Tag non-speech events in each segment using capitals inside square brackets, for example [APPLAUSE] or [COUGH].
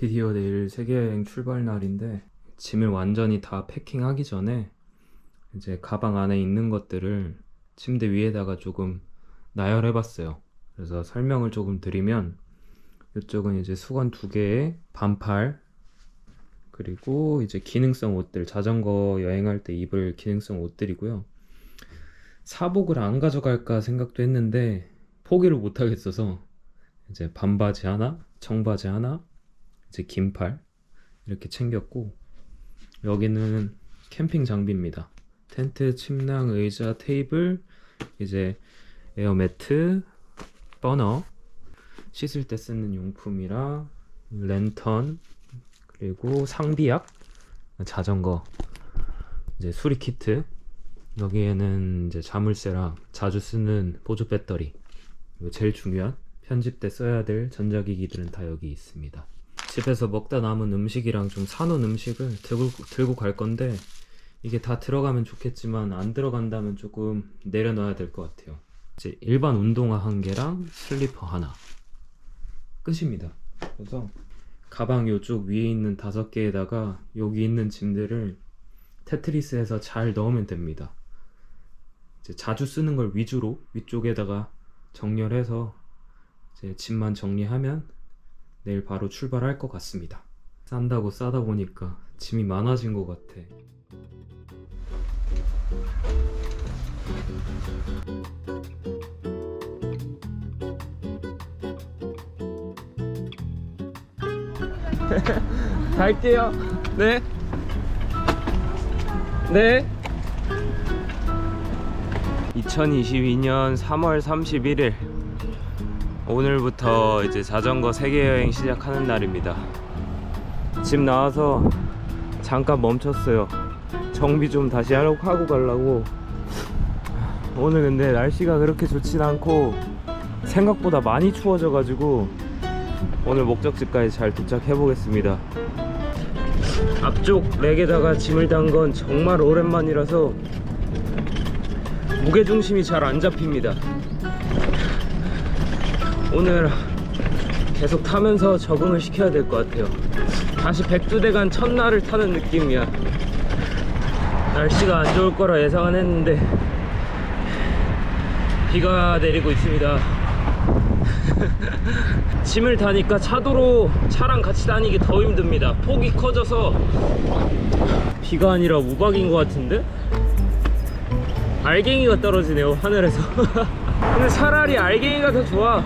드디어 내일 세계여행 출발 날인데 짐을 완전히 다 패킹하기 전에 이제 가방 안에 있는 것들을 침대 위에다가 조금 나열해 봤어요. 그래서 설명을 조금 드리면 이쪽은 이제 수건 두 개에 반팔 그리고 이제 기능성 옷들 자전거 여행할 때 입을 기능성 옷들이고요. 사복을 안 가져갈까 생각도 했는데 포기를 못 하겠어서 이제 반바지 하나, 청바지 하나, 이제 긴팔 이렇게 챙겼고 여기는 캠핑 장비입니다. 텐트, 침낭, 의자, 테이블, 이제 에어매트, 버너, 씻을 때 쓰는 용품이랑 랜턴, 그리고 상비약, 자전거, 이제 수리 키트, 여기에는 이제 자물쇠랑 자주 쓰는 보조 배터리, 제일 중요한 편집 때 써야 될 전자기기들은 다 여기 있습니다. 집에서 먹다 남은 음식이랑 좀 사놓은 음식을 들고, 들고 갈 건데 이게 다 들어가면 좋겠지만 안 들어간다면 조금 내려놔야 될 것 같아요. 이제 일반 운동화 한 개랑 슬리퍼 하나 끝입니다. 그래서 가방 요쪽 위에 있는 다섯 개에다가 여기 있는 짐들을 테트리스해서 잘 넣으면 됩니다. 이제 자주 쓰는 걸 위주로 위쪽에다가 정렬해서 이제 짐만 정리하면 내일 바로 출발할 것 같습니다. 싼다고 싸다 보니까 짐이 많아진 것 같아. [LAUGHS] 갈게요. 네. 네. 2022년 3월 31일 오늘부터 이제 자전거 세계 여행 시작하는 날입니다. 집 나와서 잠깐 멈췄어요. 정비 좀 다시 하려고 하고 가려고. 오늘 근데 날씨가 그렇게 좋진 않고 생각보다 많이 추워져 가지고 오늘 목적지까지 잘 도착해 보겠습니다. 앞쪽 렉에다가 짐을 단 건 정말 오랜만이라서 무게 중심이 잘 안 잡힙니다. 오늘 계속 타면서 적응을 시켜야 될 것 같아요. 다시 백두대간 첫날을 타는 느낌이야. 날씨가 안 좋을 거라 예상은 했는데 비가 내리고 있습니다. [LAUGHS] 짐을 다니까 차도로 차랑 같이 다니기 더 힘듭니다. 폭이 커져서 비가 아니라 우박인 것 같은데? 알갱이가 떨어지네요, 하늘에서. [LAUGHS] 근데 차라리 알갱이가 더 좋아.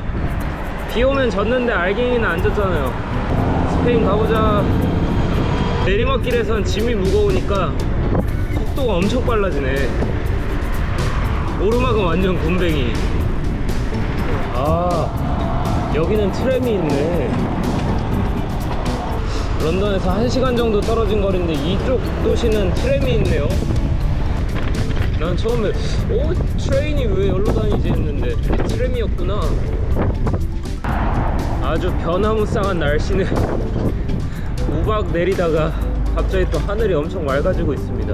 비 오면 졌는데 알갱이는 안 졌잖아요. 스페인 가보자. 내리막길에선 짐이 무거우니까 속도가 엄청 빨라지네. 오르막은 완전 곰뱅이. 아, 여기는 트램이 있네. 런던에서 1시간 정도 떨어진 거리인데 이쪽 도시는 트램이 있네요. 난 처음에 오 트레인이 왜 여기로 다니지 했는데 트램이었구나. 아주 변화무쌍한 날씨는 우박 내리다가 갑자기 또 하늘이 엄청 맑아지고 있습니다.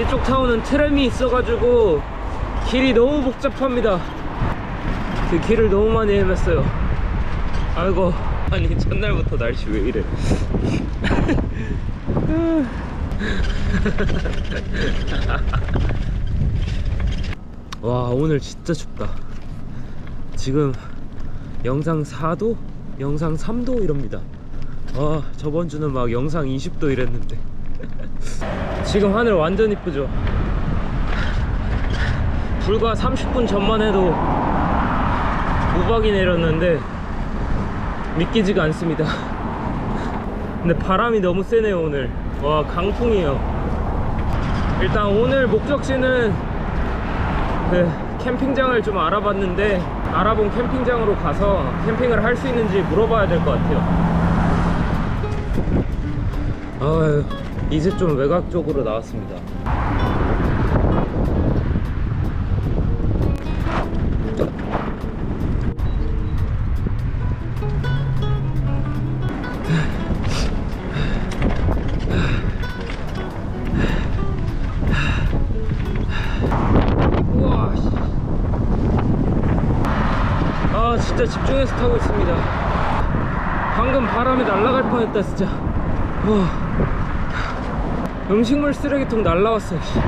이쪽 타운은 트램이 있어가지고 길이 너무 복잡합니다. 그 길을 너무 많이 헤맸어요. 아이고, 아니 첫날부터 날씨 왜 이래? [LAUGHS] [LAUGHS] 와 오늘 진짜 춥다. 지금 영상 4도, 영상 3도 이럽니다. 와 저번 주는 막 영상 20도 이랬는데. [LAUGHS] 지금 하늘 완전 이쁘죠? 불과 30분 전만 해도 우박이 내렸는데 믿기지가 않습니다. [LAUGHS] 근데 바람이 너무 세네요 오늘. 와 강풍이에요. 일단 오늘 목적지는 그 캠핑장을 좀 알아봤는데 알아본 캠핑장으로 가서 캠핑을 할 수 있는지 물어봐야 될 것 같아요. 아유, 이제 좀 외곽 쪽으로 나왔습니다. 진짜 집중해서 타고 있습니다. 방금 바람에 날아갈 뻔했다 진짜. 와. 음식물 쓰레기통 날라왔어. 씨.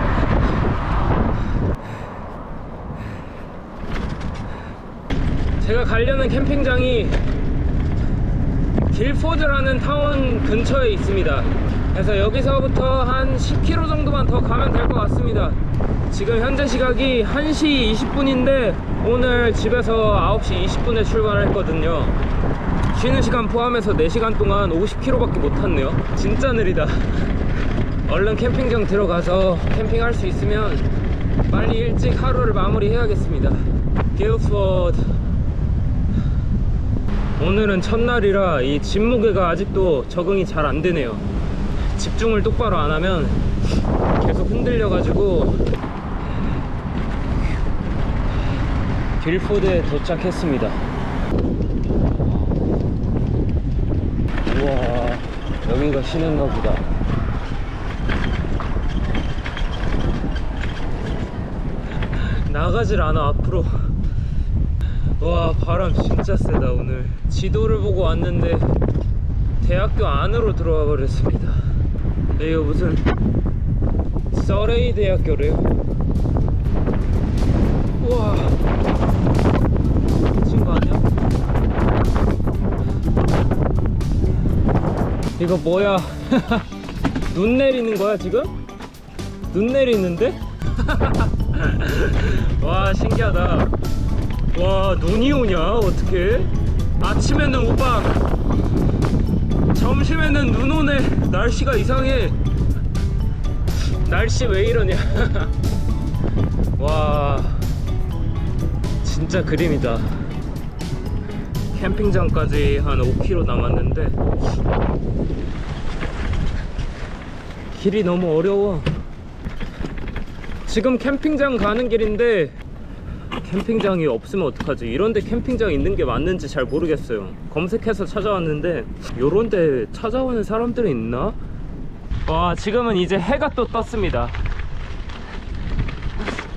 제가 가려는 캠핑장이 길포드라는 타운 근처에 있습니다. 그래서 여기서부터 한 10km 정도만 더 가면 될 것 같습니다. 지금 현재 시각이 1시 20분인데 오늘 집에서 9시 20분에 출발을 했거든요. 쉬는 시간 포함해서 4시간 동안 50km밖에 못 탔네요. 진짜 느리다. [LAUGHS] 얼른 캠핑장 들어가서 캠핑할 수 있으면 빨리 일찍 하루를 마무리해야겠습니다. 길포드 오늘은 첫날이라 이 짐무게가 아직도 적응이 잘 안 되네요. 집중을 똑바로 안 하면 계속 흔들려가지고 길포드에 도착했습니다. 우와, 여기가 시내인가 보다. 나가질 않아, 앞으로. 와 바람 진짜 세다 오늘 지도를 보고 왔는데 대학교 안으로 들어와 버렸습니다 여기가 무슨 서레이 대학교래요 우와. 미친 거 아니야? 이거 뭐야? [LAUGHS] 눈 내리는 거야 지금? 눈 내리는데? [LAUGHS] 와 신기하다. 와 눈이 오냐 어떻게? 아침에는 우박 점심에는 눈 오네. 날씨가 이상해 날씨 왜 이러냐 [LAUGHS] 와 진짜 그림이다 캠핑장까지 한 5km 남았는데 길이 너무 어려워 지금 캠핑장 가는 길인데 캠핑장이 없으면 어떡하지? 이런데 캠핑장 있는 게 맞는지 잘 모르겠어요. 검색해서 찾아왔는데 요런데 찾아오는 사람들이 있나? 와 지금은 이제 해가 또 떴습니다.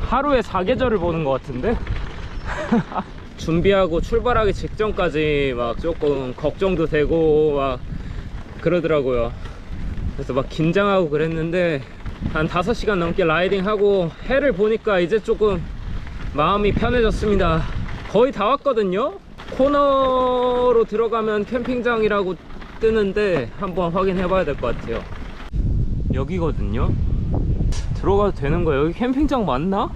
하루에 4계절을 보는 것 같은데? [LAUGHS] 준비하고 출발하기 직전까지 막 조금 걱정도 되고 막 그러더라고요. 그래서 막 긴장하고 그랬는데 한 5시간 넘게 라이딩하고 해를 보니까 이제 조금 마음이 편해졌습니다. 거의 다 왔거든요. 코너로 들어가면 캠핑장이라고 뜨는데 한번 확인해 봐야 될 것 같아요. 여기거든요. 들어가도 되는 거예요. 여기 캠핑장 맞나?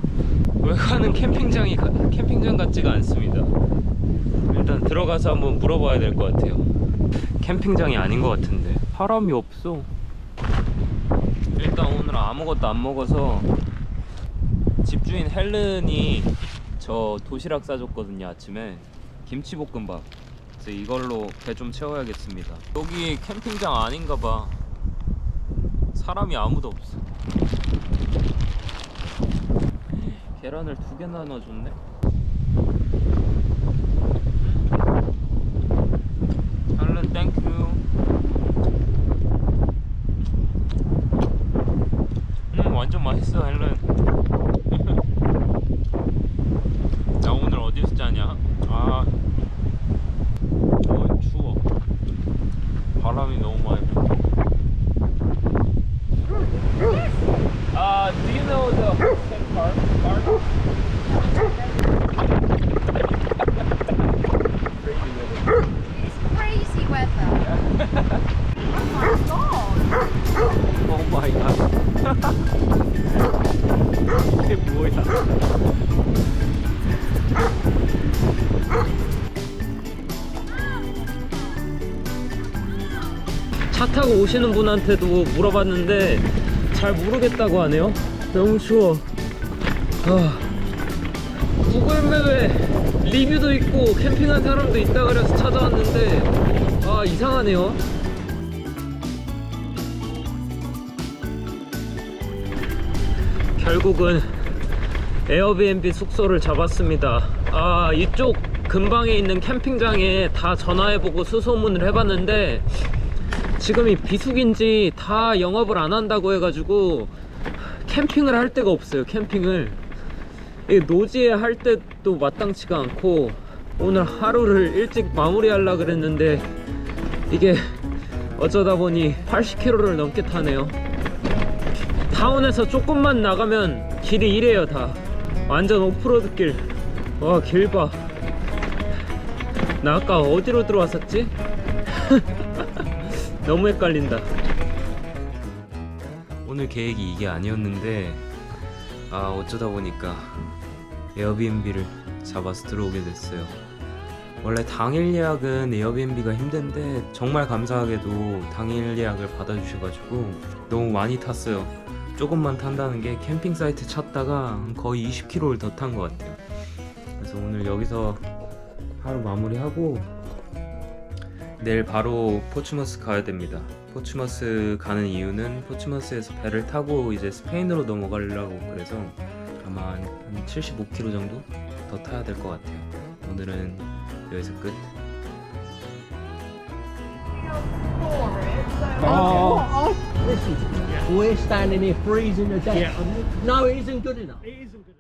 외관은 캠핑장이 가- 캠핑장 같지가 않습니다. 일단 들어가서 한번 물어봐야 될 것 같아요. 캠핑장이 아닌 것 같은데 사람이 없어. 일단 오늘 아무것도 안 먹어서 집주인 헬른이 저 도시락 싸줬거든요 아침에 김치볶음밥 그래서 이걸로 배 좀 채워야겠습니다 여기 캠핑장 아닌가 봐 사람이 아무도 없어. 계란을 두 개나 넣어줬네? 헬른 땡큐 오시는 분한테도 물어봤는데 잘 모르겠다고 하네요. 너무 추워. 아, 구글맵에 리뷰도 있고 캠핑한 사람도 있다 그래서 찾아왔는데 아 이상하네요. 결국은 에어비앤비 숙소를 잡았습니다. 아, 이쪽 근방에 있는 캠핑장에 다 전화해보고 수소문을 해봤는데 지금이 비수기인지 다 영업을 안 한다고 해가지고 캠핑을 할 데가 없어요. 캠핑을 이 노지에 할 때도 마땅치가 않고 오늘 하루를 일찍 마무리하려 그랬는데 이게 어쩌다 보니 80km를 넘게 타네요. 타운에서 조금만 나가면 길이 이래요 다. 완전 오프로드 길. 와 길 봐. 나 아까 어디로 들어왔었지? [LAUGHS] 너무 헷갈린다. 오늘 계획이 이게 아니었는데 아 어쩌다 보니까 에어비앤비를 잡아서 들어오게 됐어요. 원래 당일 예약은 에어비앤비가 힘든데 정말 감사하게도 당일 예약을 받아주셔가지고 너무 많이 탔어요. 조금만 탄다는 게 캠핑 사이트 찾다가 거의 20km를 더 탄 것 같아요. 그래서 오늘 여기서 하루 마무리하고 내일 바로 포츠머스 가야 됩니다. 포츠머스 가는 이유는 포츠머스에서 배를 타고 이제 스페인으로 넘어가려고 그래서 아마 한 75km 정도 더 타야 될 것 같아요. 오늘은 여기서 끝. Oh, listen, we're standing here freezing to death. No, it isn't good enough. It isn't good.